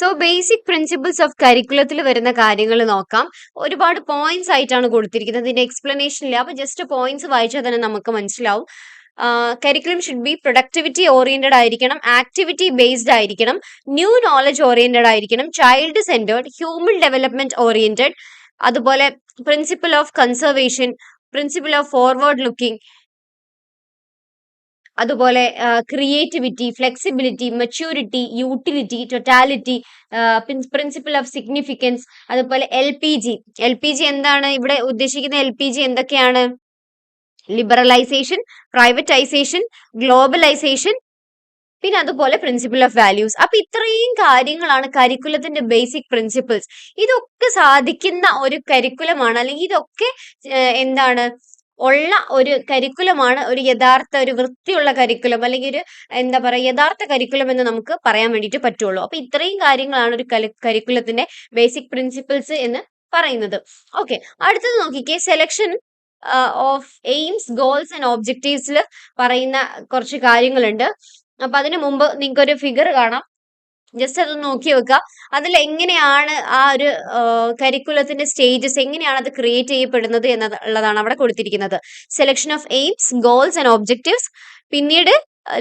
So basic principles of കരിക്കുലത്തിൽ വരുന്ന കാര്യങ്ങൾ നോക്കാം. ഒരുപാട് പോയിന്റ്സ് ആയിട്ടാണ് കൊടുത്തിരിക്കുന്നത്. ഇതിന്റെ എക്സ്പ്ലനേഷൻ ഇല്ല. അപ്പൊ ജസ്റ്റ് പോയിന്റ്സ് വായിച്ചാൽ തന്നെ നമുക്ക് മനസ്സിലാവും. Curriculum should be productivity oriented ആയിരിക്കണം. ആക്ടിവിറ്റി ബേസ്ഡ് ആയിരിക്കണം. ന്യൂ നോളജ് ഓറിയന്റഡ് ആയിരിക്കണം. Child centred human development oriented അതുപോലെ principle of conservation principle of forward looking അതുപോലെ creativity flexibility maturity utility totality principle of significance അതുപോലെ L P G L P G എന്താണ്? ഇവിടെ ഉദ്ദേശിക്കുന്ന L P G എന്തൊക്കെയാണ്? Liberalisation privatisation globalisation പിന്നെ അതുപോലെ principle of values അപ്പൊ ഇത്രയും കാര്യങ്ങളാണ് കരിക്കുലത്തിന്റെ ബേസിക് പ്രിൻസിപ്പിൾസ് ഇതൊക്കെ സാധിക്കുന്ന ഒരു കരിക്കുലമാണ് അല്ലെങ്കിൽ ഇതൊക്കെ എന്താണ്? ഉള്ള ഒരു കരിക്കുലമാണ് ഒരു യഥാർത്ഥ ഒരു വൃത്തിയുള്ള കരിക്കുലം അല്ലെങ്കിൽ ഒരു എന്താ പറയുക യഥാർത്ഥ കരിക്കുലം എന്ന് നമുക്ക് പറയാൻ വേണ്ടിയിട്ട് പറ്റുള്ളൂ. അപ്പൊ ഇത്രയും കാര്യങ്ങളാണ് ഒരു കരിക്കുലത്തിന്റെ ബേസിക് പ്രിൻസിപ്പിൾസ് എന്ന് പറയുന്നത്. ഓക്കെ അടുത്തത് നോക്കിക്കേ. Selection of aims goals and ഓബ്ജക്റ്റീവ്സിൽ പറയുന്ന കുറച്ച് കാര്യങ്ങളുണ്ട്. അപ്പൊ അതിനു മുമ്പ് നിങ്ങൾക്ക് ഒരു ഫിഗർ കാണാം. ജസ്റ്റ് അത് നോക്കി വെക്കുക അതിൽ എങ്ങനെയാണ് ആ ഒരു കരിക്കുലത്തിന്റെ സ്റ്റേജസ് എങ്ങനെയാണ് അത് ക്രിയേറ്റ് ചെയ്യപ്പെടുന്നത് എന്നുള്ളതാണ് അവിടെ കൊടുത്തിരിക്കുന്നത്. Selection of aims goals and objectives പിന്നീട്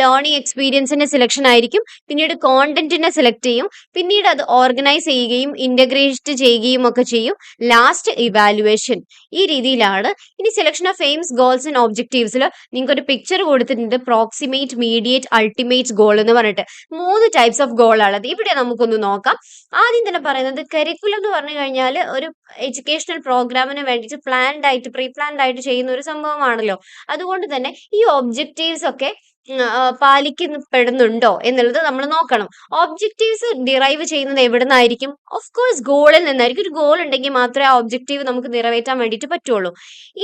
ലേണിംഗ് എക്സ്പീരിയൻസിന്റെ സെലക്ഷൻ ആയിരിക്കും. പിന്നീട് കോണ്ടന്റിനെ സെലക്ട് ചെയ്യും. പിന്നീട് അത് ഓർഗനൈസ് ചെയ്യുകയും ഇന്റഗ്രേറ്റ് ചെയ്യുകയും ഒക്കെ ചെയ്യും. ലാസ്റ്റ് ഇവാലുവേഷൻ ഈ രീതിയിലാണ് ഇനി selection of aims goals and ഒബ്ജക്റ്റീവ്സിൽ നിങ്ങൾക്ക് ഒരു പിക്ചർ കൊടുത്തിട്ടുണ്ട്. പ്രോക്സിമേറ്റ് മീഡിയറ്റ് അൾട്ടിമേറ്റ് ഗോൾ എന്ന് പറഞ്ഞിട്ട്. മൂന്ന് ടൈപ്സ് ഓഫ് ഗോൾ ആണത് ഇവിടെ നമുക്കൊന്ന് നോക്കാം. ആദ്യം തന്നെ പറയുന്നത് കരിക്കുലം എന്ന് പറഞ്ഞു കഴിഞ്ഞാൽ ഒരു എഡ്യൂക്കേഷണൽ പ്രോഗ്രാമിന് വേണ്ടിയിട്ട് പ്ലാൻഡ് ആയിട്ട് പ്രീ പ്ലാൻഡ് ആയിട്ട് ചെയ്യുന്ന ഒരു സംഭവമാണല്ലോ. അതുകൊണ്ട് തന്നെ ഈ ഒബ്ജക്റ്റീവ്സ് ഒക്കെ പാലിക്കപ്പെടുന്നുണ്ടോ എന്നുള്ളത് നമ്മൾ നോക്കണം. ഒബ്ജക്റ്റീവ്സ് ഡിറൈവ് ചെയ്യുന്നത് എവിടെ നിന്നായിരിക്കും ഓഫ് കോഴ്സ് ഗോളിൽ നിന്നായിരിക്കും. ഒരു ഗോൾ ഉണ്ടെങ്കിൽ മാത്രമേ ആ ഒബ്ജക്റ്റീവ് നമുക്ക് നിറവേറ്റാൻ വേണ്ടിയിട്ട് പറ്റുള്ളൂ.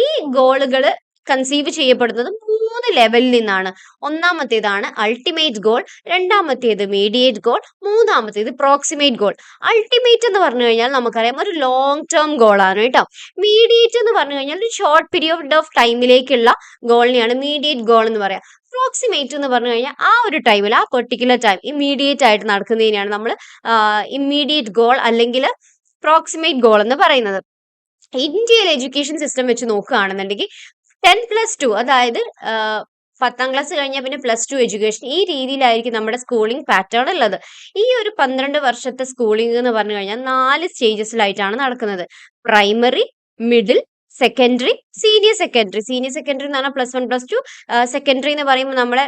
ഈ ഗോളുകൾ കൺസീവ് ചെയ്യപ്പെടുന്നത് മൂന്ന് ലെവലിൽ നിന്നാണ്. ഒന്നാമത്തേതാണ് അൾട്ടിമേറ്റ് ഗോൾ രണ്ടാമത്തേത് മീഡിയേറ്റ് ഗോൾ മൂന്നാമത്തേത് പ്രോക്സിമേറ്റ് ഗോൾ അൾട്ടിമേറ്റ് എന്ന് പറഞ്ഞു കഴിഞ്ഞാൽ നമുക്കറിയാം ഒരു ലോങ് ടേം ഗോളാണ് കേട്ടോ. മീഡിയേറ്റ് എന്ന് പറഞ്ഞു കഴിഞ്ഞാൽ ഒരു ഷോർട്ട് പീരിയഡ് ഓഫ് ടൈമിലേക്കുള്ള ഗോളിനെയാണ് മീഡിയേറ്റ് ഗോൾ എന്ന് പറയാം. അപ്രോക്സിമേറ്റ് എന്ന് പറഞ്ഞു കഴിഞ്ഞാൽ ആ ഒരു ടൈമിൽ ആ പെർട്ടിക്കുലർ ടൈം ഇമ്മീഡിയറ്റ് ആയിട്ട് നടക്കുന്നതിനെയാണ് നമ്മൾ ഇമ്മീഡിയറ്റ് ഗോൾ അല്ലെങ്കിൽ പ്രോക്സിമേറ്റ് ഗോൾ എന്ന് പറയുന്നത്. ഇന്ത്യയിലെ എഡ്യൂക്കേഷൻ സിസ്റ്റം വെച്ച് നോക്കുകയാണെന്നുണ്ടെങ്കിൽ ടെൻ പ്ലസ് ടു അതായത് പത്താം ക്ലാസ് കഴിഞ്ഞാൽ പിന്നെ പ്ലസ് ടു എഡ്യൂക്കേഷൻ ഈ രീതിയിലായിരിക്കും നമ്മുടെ സ്കൂളിംഗ് പാറ്റേൺ ഉള്ളത്. ഈ ഒരു പന്ത്രണ്ട് വർഷത്തെ സ്കൂളിംഗ് എന്ന് പറഞ്ഞു കഴിഞ്ഞാൽ നാല് സ്റ്റേജസിലായിട്ടാണ് നടക്കുന്നത്. Primary middle secondary senior secondary. Senior secondary എന്ന് പറഞ്ഞാൽ plus one plus two. Secondary എന്ന് പറയുമ്പോൾ നമ്മുടെ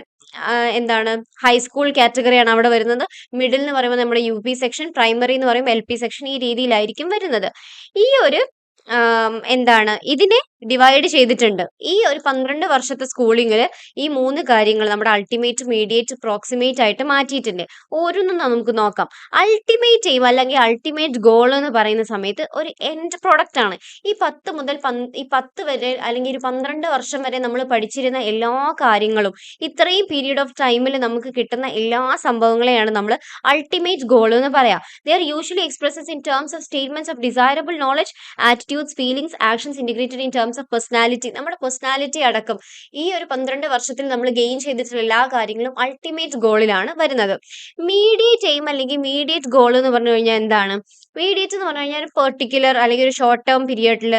എന്താണ് ഹൈസ്കൂൾ കാറ്റഗറിയാണ് അവിടെ വരുന്നത്. മിഡിൽ എന്ന് പറയുമ്പോൾ നമ്മുടെ യു പി സെക്ഷൻ പ്രൈമറി എന്ന് പറയുമ്പോൾ എൽ പി സെക്ഷൻ ഈ രീതിയിലായിരിക്കും വരുന്നത്. ഈ ഒരു എന്താണ് ഇതിനെ ഡിവൈഡ് ചെയ്തിട്ടുണ്ട്. ഈ ഒരു പന്ത്രണ്ട് വർഷത്തെ സ്കൂളിങ്ങിൽ ഈ മൂന്ന് കാര്യങ്ങൾ നമ്മുടെ അൾട്ടിമേറ്റ് മീഡിയേറ്റ് പ്രോക്സിമേറ്റ് ആയിട്ട് മാറ്റിയിട്ടുണ്ട്. ഓരോന്നും നമുക്ക് നോക്കാം. അൾട്ടിമേറ്റ് എയിം അല്ലെങ്കിൽ അൾട്ടിമേറ്റ് ഗോൾ എന്ന് പറയുന്ന സമയത്ത് ഒരു എൻഡ് പ്രൊഡക്റ്റ് ആണ്. ഈ പത്ത് മുതൽ ഈ പത്ത് വരെ അല്ലെങ്കിൽ ഒരു പന്ത്രണ്ട് വർഷം വരെ നമ്മൾ പഠിച്ചിരുന്ന എല്ലാ കാര്യങ്ങളും ഇത്രയും പീരീഡ് ഓഫ് ടൈമിൽ നമുക്ക് കിട്ടുന്ന എല്ലാ സംഭവങ്ങളെയാണ് നമ്മൾ അൾട്ടിമേറ്റ് ഗോൾ എന്ന് പറയാം. They are usually expresses in terms of statements of desirable knowledge attitudes feelings actions integrated in terms of personality നമ്മുടെ പേഴ്സണാലിറ്റി അടക്കം ഈ ഒരു പന്ത്രണ്ട് വർഷത്തിൽ നമ്മൾ ഗെയിൻ ചെയ്തിട്ടുള്ള എല്ലാ കാര്യങ്ങളും അൾട്ടിമേറ്റ് ഗോളിലാണ് വരുന്നത്. മീഡിയറ്റ് എയിം അല്ലെങ്കിൽ മീഡിയറ്റ് ഗോൾ എന്ന് പറഞ്ഞു കഴിഞ്ഞാൽ എന്താണ്? മീഡിയറ്റ് എന്ന് പറഞ്ഞു കഴിഞ്ഞാൽ ഒരു പെർട്ടിക്കുലർ അല്ലെങ്കിൽ ഒരു ഷോർട്ട് ടേം പീരിയഡിൽ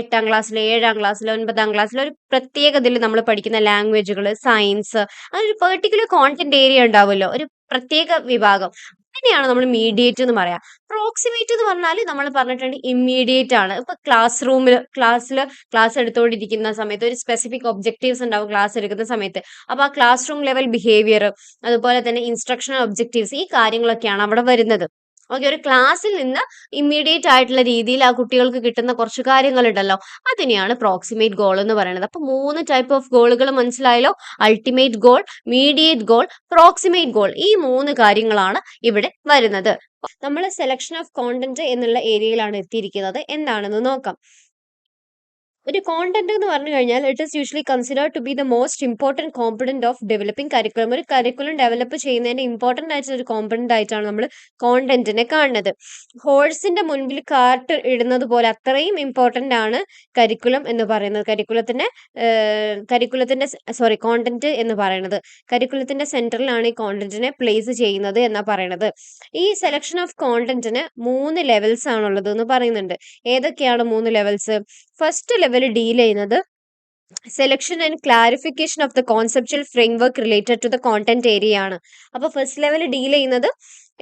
എട്ടാം ക്ലാസ്സിൽ ഏഴാം ക്ലാസ്സിൽ ഒൻപതാം ക്ലാസ്സിൽ ഒരു പ്രത്യേകതയിൽ നമ്മൾ പഠിക്കുന്ന ലാംഗ്വേജുകൾ സയൻസ് അങ്ങനെ ഒരു പെർട്ടിക്കുലർ കോണ്ടന്റ് ഏരിയ ഉണ്ടാവുമല്ലോ. ഒരു പ്രത്യേക വിഭാഗം. അതിനെയാണ് നമ്മൾ മീഡിയേറ്റ് എന്ന് പറയാം. പ്രോക്സിമേറ്റ് എന്ന് പറഞ്ഞാൽ നമ്മൾ പറഞ്ഞിട്ടുണ്ട് ഇമ്മീഡിയറ്റ് ആണ്. ഇപ്പൊ ക്ലാസ് റൂമിൽ ക്ലാസ്സിൽ ക്ലാസ് എടുത്തുകൊണ്ടിരിക്കുന്ന സമയത്ത് ഒരു സ്പെസിഫിക് ഒബ്ജക്റ്റീവ്സ് ഉണ്ടാവും ക്ലാസ് എടുക്കുന്ന സമയത്ത്. അപ്പൊ ആ ക്ലാസ് റൂം ലെവൽ ബിഹേവിയർ അതുപോലെ തന്നെ ഇൻസ്ട്രക്ഷണൽ ഒബ്ജക്റ്റീവ്സ് ഈ കാര്യങ്ങളൊക്കെയാണ് അവിടെ വരുന്നത്. ഓക്കെ ഒരു ക്ലാസ്സിൽ നിന്ന് ഇമ്മീഡിയറ്റ് ആയിട്ടുള്ള രീതിയിൽ ആ കുട്ടികൾക്ക് കിട്ടുന്ന കുറച്ച് കാര്യങ്ങളുണ്ടല്ലോ. അതിനെയാണ് പ്രോക്സിമേറ്റ് ഗോൾ എന്ന് പറയുന്നത്. അപ്പൊ മൂന്ന് ടൈപ്പ് ഓഫ് ഗോളുകൾ മനസ്സിലായല്ലോ? Ultimate goal mediate goal proximate goal ഈ മൂന്ന് കാര്യങ്ങളാണ് ഇവിടെ വരുന്നത്. നമ്മൾ സെലക്ഷൻ ഓഫ് കോണ്ടന്റ് എന്നുള്ള ഏരിയയിലാണ് എത്തിയിരിക്കുന്നത്. എന്താണെന്ന് നോക്കാം. ഒരു കോണ്ടന്റ് എന്ന് പറഞ്ഞു കഴിഞ്ഞാൽ it is usually considered to be the most important component of developing curriculum ഒരു കരിക്കുലം ഡെവലപ്പ് ചെയ്യുന്നതിന്റെ ഇമ്പോർട്ടന്റ് ആയിട്ടുള്ള ഒരു കോമ്പണന്റ് ആയിട്ടാണ് നമ്മൾ കോണ്ടന്റിനെ കാണുന്നത്. ഹോഴ്സിന്റെ മുൻപിൽ കാർട്ട് ഇടുന്നത് പോലെ അത്രയും ഇമ്പോർട്ടന്റ് ആണ് കരിക്കുലം എന്ന് പറയുന്നത്. കരിക്കുലത്തിന്റെ കരിക്കുലത്തിന്റെ സോറി കോണ്ടന്റ് എന്ന് പറയുന്നത്. കരിക്കുലത്തിന്റെ സെന്ററിലാണ് ഈ കോണ്ടന്റിനെ പ്ലേസ് ചെയ്യുന്നത് എന്നാ പറയുന്നത് ഈ സെലക്ഷൻ ഓഫ് കോണ്ടന്റിന് മൂന്ന് ലെവൽസ് ആണുള്ളത് എന്ന് പറയുന്നുണ്ട്. ഏതൊക്കെയാണ് മൂന്ന് ലെവൽസ് ഫസ്റ്റ് ലെവൽ ഡീൽ ചെയ്യുന്നത് selection and clarification of the conceptual framework related to the content area ആണ്. അപ്പോൾ ഫസ്റ്റ് ലെവൽ ഡീൽ ചെയ്യുന്നത്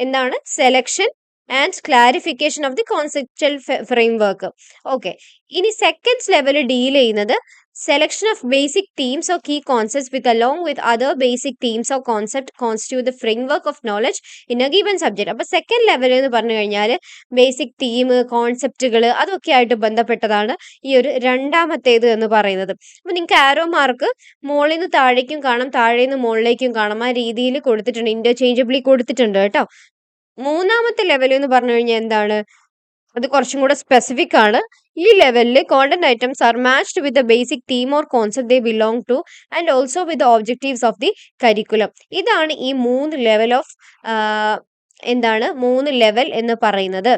എന്താണ്? Selection and clarification of the conceptual framework okay ഇനി സെക്കൻഡ് ലെവൽ ഡീൽ ചെയ്യുന്നത് selection of basic themes or key concepts with along with other basic themes or concept constitute the framework of knowledge in a given subject. അപ്പോൾ second level എന്ന് പറഞ്ഞു കഴിഞ്ഞാൽ basic theme കോൺസെപ്റ്റുകൾ അതൊക്കെ ആയിട്ട് ബന്ധപ്പെട്ടതാണ് ഈ ഒരു രണ്ടാമത്തേത് എന്ന് പറയുന്നത്. അപ്പോൾ നിങ്ങൾക്ക് ആരോ മാർക്ക് മുകളിൽ നിന്ന് താഴേക്കും കാണാം താഴെ നിന്ന് മുകളിലേക്കും കാണാം. ആ രീതിയിൽ കൊടുത്തിട്ടുണ്ട് ഇന്റർചേഞ്ചബിളി കൊടുത്തിട്ടുണ്ട് കേട്ടോ. മൂന്നാമത്തെ ലെവൽ എന്ന് പറഞ്ഞു കഴിഞ്ഞാൽ എന്താണ്? അത് കുറച്ചും കൂടെ സ്പെസിഫിക് ആണ്. ഈ ലെവലിൽ content items are matched with the basic theme or concept they belong to and also with objectives of the curriculum ഇതാണ് ഈ മൂന്ന് ലെവൽ ഓഫ് എന്താണ്? മൂന്ന് ലെവൽ എന്ന് പറയുന്നത്.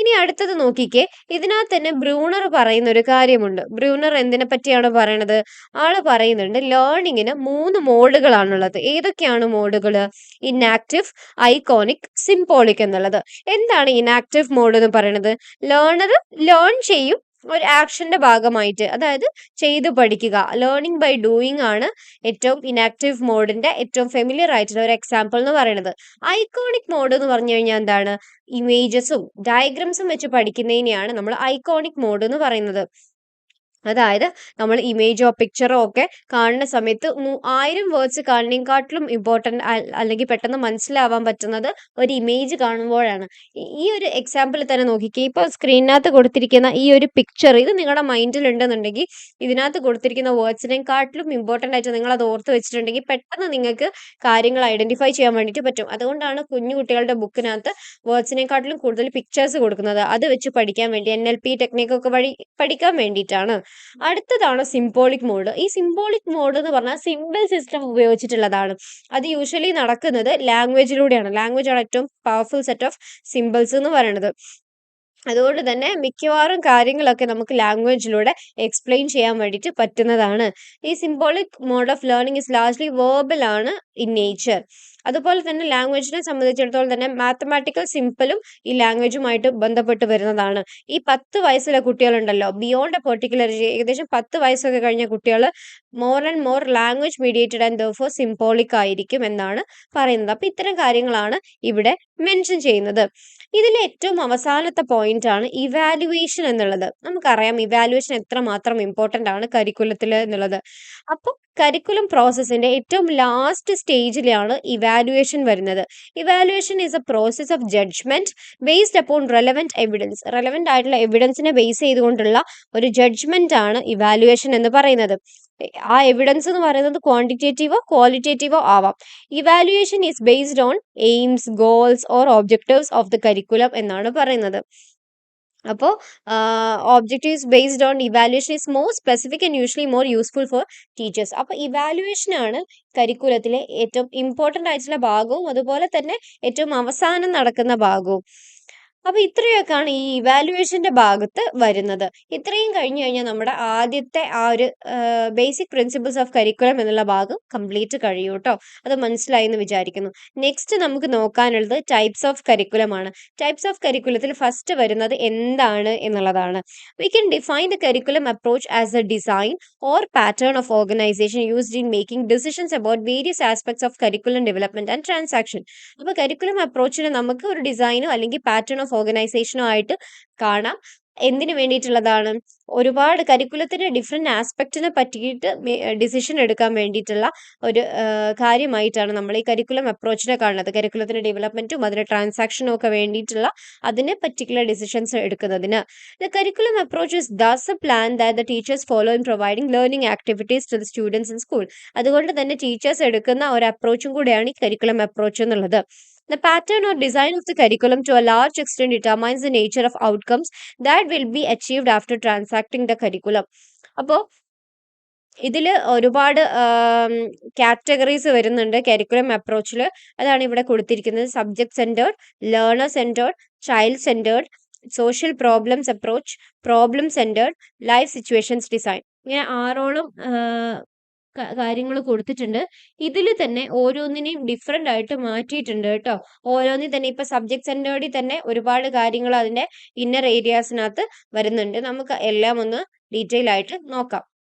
ഇനി അടുത്തത് നോക്കിക്കേ. ഇതിനകത്ത് തന്നെ ബ്രൂണർ പറയുന്ന ഒരു കാര്യമുണ്ട്. ബ്രൂണർ എന്തിനെ പറ്റിയാണ് പറയണത്? ആൾ പറയുന്നുണ്ട് ലേണിങ്ങിന് മൂന്ന് മോഡുകളാണുള്ളത്. ഏതൊക്കെയാണ് മോഡുകൾ ഇനാക്റ്റീവ് ഐക്കോണിക് സിംബോളിക് എന്നുള്ളത്. എന്താണ് ഇനാക്റ്റീവ് മോഡ് എന്ന് പറയുന്നത്? ലേണർ ലേൺ ചെയ്യും ഒരു ആക്ഷന്റെ ഭാഗമായിട്ട് അതായത് ചെയ്ത് പഠിക്കുക. ലേണിംഗ് ബൈ ഡൂയിങ് ആണ് ഏറ്റവും ഇനാക്റ്റീവ് മോഡിന്റെ ഏറ്റവും ഫെമിലിയർ ആയിട്ടുള്ള ഒരു എക്സാമ്പിൾ എന്ന് പറയുന്നത്. ഐക്കോണിക് മോഡ് എന്ന് പറഞ്ഞു കഴിഞ്ഞാൽ എന്താണ്? ഇമേജസും ഡയഗ്രംസും വെച്ച് പഠിക്കുന്നതിനെയാണ് നമ്മൾ ഐക്കോണിക് മോഡ് എന്ന് പറയുന്നത്. അതായത് നമ്മൾ ഇമേജോ പിക്ചറോ ഒക്കെ കാണുന്ന സമയത്ത് ആയിരം വേർഡ്സ് കാണുന്നതിനെക്കാട്ടിലും ഇമ്പോർട്ടന്റ് അല്ലെങ്കിൽ പെട്ടെന്ന് മനസ്സിലാവാൻ പറ്റുന്നത് ഒരു ഇമേജ് കാണുമ്പോഴാണ്. ഈ ഒരു എക്സാമ്പിൾ തന്നെ നോക്കിക്കേ. ഇപ്പോൾ സ്ക്രീനിനകത്ത് കൊടുത്തിരിക്കുന്ന ഈ ഒരു പിക്ചർ ഇത് നിങ്ങളുടെ മൈൻഡിൽ ഉണ്ടെന്നുണ്ടെങ്കിൽ ഇതിനകത്ത് കൊടുത്തിരിക്കുന്ന വേർഡ്സിനെക്കാട്ടിലും ഇമ്പോർട്ടന്റ് ആയിട്ട് നിങ്ങൾ അത് ഓർത്ത് വെച്ചിട്ടുണ്ടെങ്കിൽ പെട്ടെന്ന് നിങ്ങൾക്ക് കാര്യങ്ങൾ ഐഡന്റിഫൈ ചെയ്യാൻ വേണ്ടിയിട്ട് പറ്റും. അതുകൊണ്ടാണ് കുഞ്ഞു കുട്ടികളുടെ ബുക്കിനകത്ത് വേർഡ്സിനെക്കാട്ടിലും കൂടുതൽ പിക്ചേഴ്സ് കൊടുക്കുന്നത്. അത് വെച്ച് പഠിക്കാൻ വേണ്ടി എൻ എൽ പി ടെക്നിക്കൊക്കെ വഴി പഠിക്കാൻ വേണ്ടിയിട്ടാണ്. അടുത്തതാണ് സിംബോളിക് മോഡ് ഈ സിംബോളിക് മോഡ് എന്ന് പറഞ്ഞാൽ സിമ്പിൾ സിസ്റ്റം ഉപയോഗിച്ചിട്ടുള്ളതാണ്. അത് യൂഷ്വലി നടക്കുന്നത് ലാംഗ്വേജിലൂടെയാണ് ലാംഗ്വേജ് ആണ് ഏറ്റവും പവർഫുൾ സെറ്റ് ഓഫ് സിമ്പിൾസ് എന്ന് പറയുന്നത്. അതുകൊണ്ട് തന്നെ മിക്കവാറും കാര്യങ്ങളൊക്കെ നമുക്ക് ലാംഗ്വേജിലൂടെ എക്സ്പ്ലെയിൻ ചെയ്യാൻ വേണ്ടിയിട്ട് പറ്റുന്നതാണ്. ഈ symbolic mode of learning is largely verbal ആണ് ഇൻ നേച്ചർ അതുപോലെ തന്നെ ലാംഗ്വേജിനെ സംബന്ധിച്ചിടത്തോളം തന്നെ മാത്തമാറ്റിക്കൽ സിമ്പിളും ഈ ലാംഗ്വേജുമായിട്ട് ബന്ധപ്പെട്ട് വരുന്നതാണ്. ഈ പത്ത് വയസ്സിലെ കുട്ടികളുണ്ടല്ലോ ബിയോണ്ട് എ പെർട്ടിക്കുലർ ഏകദേശം പത്ത് വയസ്സൊക്കെ കഴിഞ്ഞ കുട്ടികൾ more and more language mediated and therefore symbolic ആയിരിക്കും എന്നാണ് പറയുന്നത്. അപ്പം ഇത്തരം കാര്യങ്ങളാണ് ഇവിടെ മെൻഷൻ ചെയ്യുന്നത്. ഇതിലെ ഏറ്റവും അവസാനത്തെ പോയിന്റ് ആണ് ഇവാലുവേഷൻ എന്നുള്ളത്. നമുക്കറിയാം ഇവാലുവേഷൻ എത്ര മാത്രം ഇമ്പോർട്ടന്റ് ആണ് കരിക്കുലത്തിൽ എന്നുള്ളത്. അപ്പോൾ കരിക്കുലം പ്രോസസ്സിന്റെ ഏറ്റവും ലാസ്റ്റ് സ്റ്റേജിലാണ് ഇവാലുവേഷൻ വരുന്നത്. Evaluation is a process of judgment based upon relevant evidence relevant ആയിട്ടുള്ള എവിഡൻസിനെ ബേസ് ചെയ്തുകൊണ്ടുള്ള ഒരു ജഡ്ജ്മെന്റ് ആണ് ഇവാലുവേഷൻ എന്ന് പറയുന്നത്. ആ എവിഡൻസ് എന്ന് പറയുന്നത് ക്വാണ്ടിറ്റേറ്റീവോ ക്വാളിറ്റേറ്റീവോ ആവാം. Evaluation is based on aims goals or objectives of the curriculum എന്നാണ് പറയുന്നത്. അപ്പോൾ objectives based on evaluation is more specific and usually more useful for teachers അപ്പോൾ ഇവാലുവേഷൻ ആണ് കരിക്കുലത്തിലെ ഏറ്റവും ഇമ്പോർട്ടന്റ് ആയിട്ടുള്ള ഭാഗവും അതുപോലെ തന്നെ ഏറ്റവും അവസാനം നടക്കുന്ന ഭാഗവും. അപ്പോൾ ഇത്രയൊക്കെയാണ് ഈ ഇവാലുവേഷന്റെ ഭാഗത്ത് വരുന്നത്. ഇത്രയും കഴിഞ്ഞു കഴിഞ്ഞാൽ നമ്മുടെ ആദ്യത്തെ ആ ഒരു ബേസിക് പ്രിൻസിപ്പിൾസ് ഓഫ് കരിക്കുലം എന്നുള്ള ഭാഗം കംപ്ലീറ്റ് കഴിയും കേട്ടോ അത് മനസ്സിലായി എന്ന് വിചാരിക്കുന്നു. നെക്സ്റ്റ് നമുക്ക് നോക്കാനുള്ളത് ടൈപ്സ് ഓഫ് കരിക്കുലം ആണ്. ടൈപ്സ് ഓഫ് കരിക്കുലത്തിൽ ഫസ്റ്റ് വരുന്നത് എന്താണ് എന്നുള്ളതാണ്. We can define the curriculum approach as a design or pattern of organization used in making decisions about various aspects of curriculum development and transaction അപ്പോൾ curriculum അപ്രോച്ചിന് നമുക്ക് ഒരു ഡിസൈനോ അല്ലെങ്കിൽ പാറ്റേൺ ഓഫ് ഓർഗനൈസേഷനോ ആയിട്ട് കാണാം. എന്തിനു വേണ്ടിയിട്ടുള്ളതാണ്? ഒരുപാട് കരിക്കുലത്തിന്റെ ഡിഫറെന്റ് ആസ്പെക്റ്റിനെ പറ്റിയിട്ട് ഡിസിഷൻ എടുക്കാൻ വേണ്ടിയിട്ടുള്ള ഒരു കാര്യമായിട്ടാണ് നമ്മൾ ഈ കരിക്കുലം അപ്രോച്ചിനെ കാണുന്നത്. കരിക്കുലത്തിന്റെ ഡെവലപ്മെന്റും അതിന്റെ ട്രാൻസാക്ഷനും ഒക്കെ വേണ്ടിയിട്ടുള്ള അതിനെ പർട്ടിക്കുലർ ഡിസിഷൻസ് എടുക്കുന്നതിന്. The curriculum approach is thus a plan that the teachers follow in providing learning activities to the students in school അതുകൊണ്ട് തന്നെ ടീച്ചേഴ്സ് എടുക്കുന്ന ഒരു അപ്രോച്ചും കൂടെയാണ് ഈ കരിക്കുലം അപ്രോച്ച് എന്നുള്ളത്. The pattern or design of the curriculum to a large extent determines the nature of outcomes that will be achieved after transacting the curriculum. അപ്പോൾ ഇതിൽ ഒരുപാട് കാറ്റഗറീസ് വരുന്നുണ്ട് കരിക്കുലം അപ്രോച്ചിൽ അതാണ് ഇവിടെ കൊടുത്തിരിക്കുന്നത്. Subject centered learner centered child centered social problems approach problem centered life situations design ഇങ്ങനെ ആറോളം കാര്യങ്ങൾ കൊടുത്തിട്ടുണ്ട്. ഇതിൽ തന്നെ ഓരോന്നിനെയും ഡിഫറെന്റ് ആയിട്ട് മാറ്റിയിട്ടുണ്ട് കേട്ടോ. ഓരോന്നിൽ തന്നെ ഇപ്പം സബ്ജക്ട് സെന്റേർഡിൽ തന്നെ ഒരുപാട് കാര്യങ്ങൾ അതിന്റെ ഇന്നർ ഏരിയാസിനകത്ത് വരുന്നുണ്ട്. നമുക്ക് എല്ലാം ഒന്ന് ഡീറ്റെയിൽ ആയിട്ട് നോക്കാം.